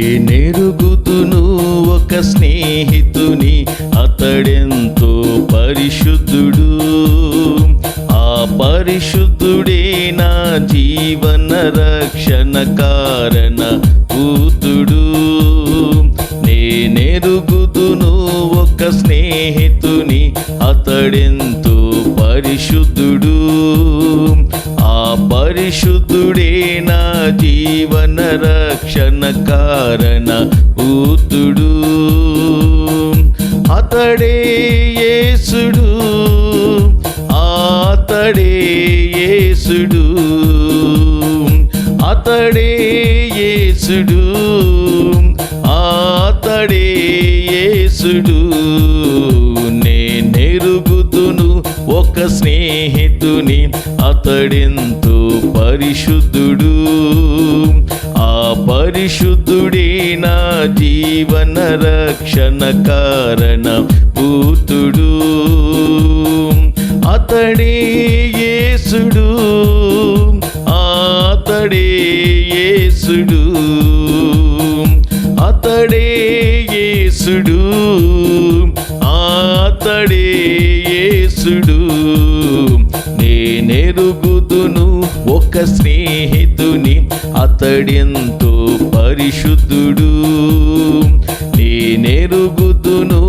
నేనెరుగుతును ఒక స్నేహితుని అతడెంతో పరిశుద్ధుడు. ఆ పరిశుద్ధుడే నా జీవన రక్షణ కారణ కూతుడు. నేనెరుగుతును ఒక స్నేహితుని అతడెంతో పరిశుద్ధుడు. ఆ పరిశుద్ధుడే నా జీవన రక్షణ కారణ కూతుడు అతడే యేసుడు. అతడే యేసుడు. అతడే యేసుడు. అతడే యేసుడు. అతడెంతో పరిశుద్ధుడు. ఆ పరిశుద్ధుడే నా జీవన రక్షణ కారణ పూతుడు అతడే యేసుడు. అతడే యేసుడు. అతడే యేసుడు. అతడే యేసుడు. నేనెరుగుదును ఒక స్నేహితుని అతడెంతో పరిశుద్ధుడు. నేనెరుగుదును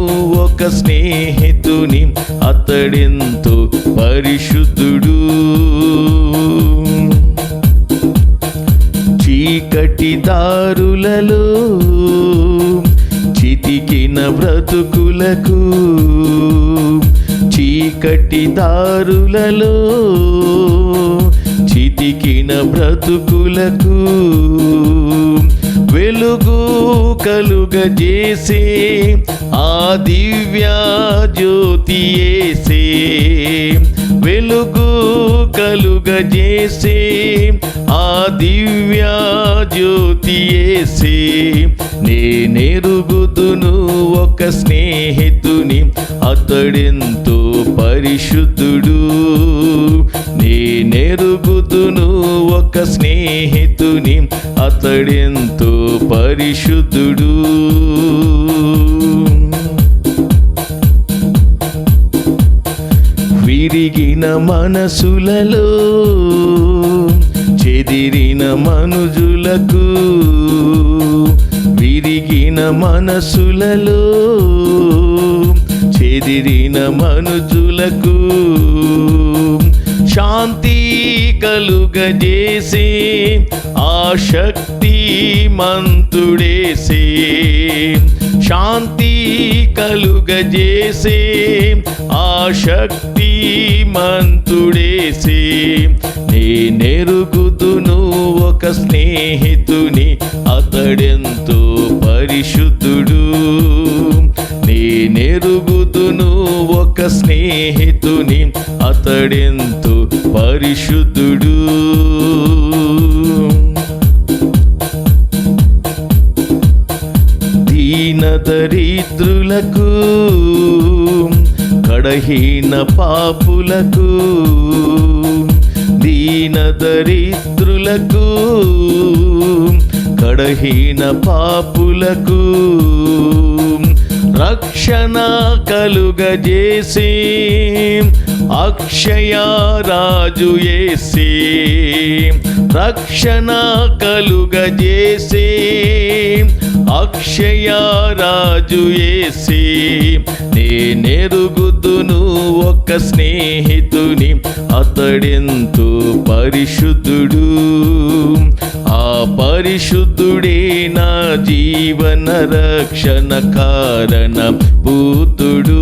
ఒక స్నేహితుని అతడెంతో పరిశుద్ధుడు. చీకటి దారులలో చితికిన బ్రతుకులకు చీకటి దారులలో బ్రతుకులకు వెలుగు కలుగజేసే ఆ దివ్యా జ్యోతి ఏసే. వెలుగు కలుగజేసే ఆ దివ్యా జ్యోతి ఏసే. నేనెరుగుదును ఒక స్నేహితుని అతడెంతో పరిశుద్ధుడు. నేనెరుగుదును ఒక స్నేహితుని అతడెంతో పరిశుద్ధుడు. విరిగిన మనసులలో చెదిరిన మనుజులకు. విరిగిన మనసులలో చెదిరిన మనుజులకు. శాంతి కలుగజేసే ఆ శక్తి మంతుడేసే. శాంతి కలుగజేసే ఆ శక్తి మంతుడేసే. నేనెరుగుదును ఒక స్నేహితుని అతడెంతో పరిశుద్ధుడు. నేనెరుగుదును ఒక స్నేహితుని అతడెంతు పరిశుద్ధుడు. దీన దరిద్రులకు కడహీన పాపులకు దీన దరిద్రులకు కడహీన పాపులకు రక్షణ కలుగజేసి అక్షయ రాజు ఏసీ రక్షణ కలుగజేసి అక్షయ రాజు ఏసే నేనెరుగుదును ఒక స్నేహితుని అతడెంతో పరిశుద్ధుడు. ఆ పరిశుద్ధుడే నా జీవన రక్షణ కారణ భూతుడు.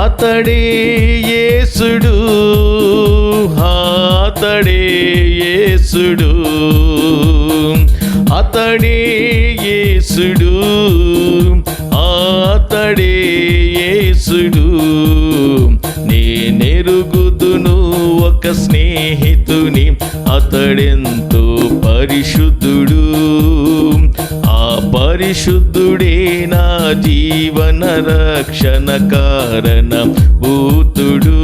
అతడే యేసుడు అతడే యేసుడు. అతడే యేసుడు అతడే యేసుడు. నేనెరుగుదును ఒక స్నేహితుని అతడెంతో పరిశుద్ధుడు. ఆ పరిశుద్ధుడే నా జీవన రక్షణ కారణ భూతుడు.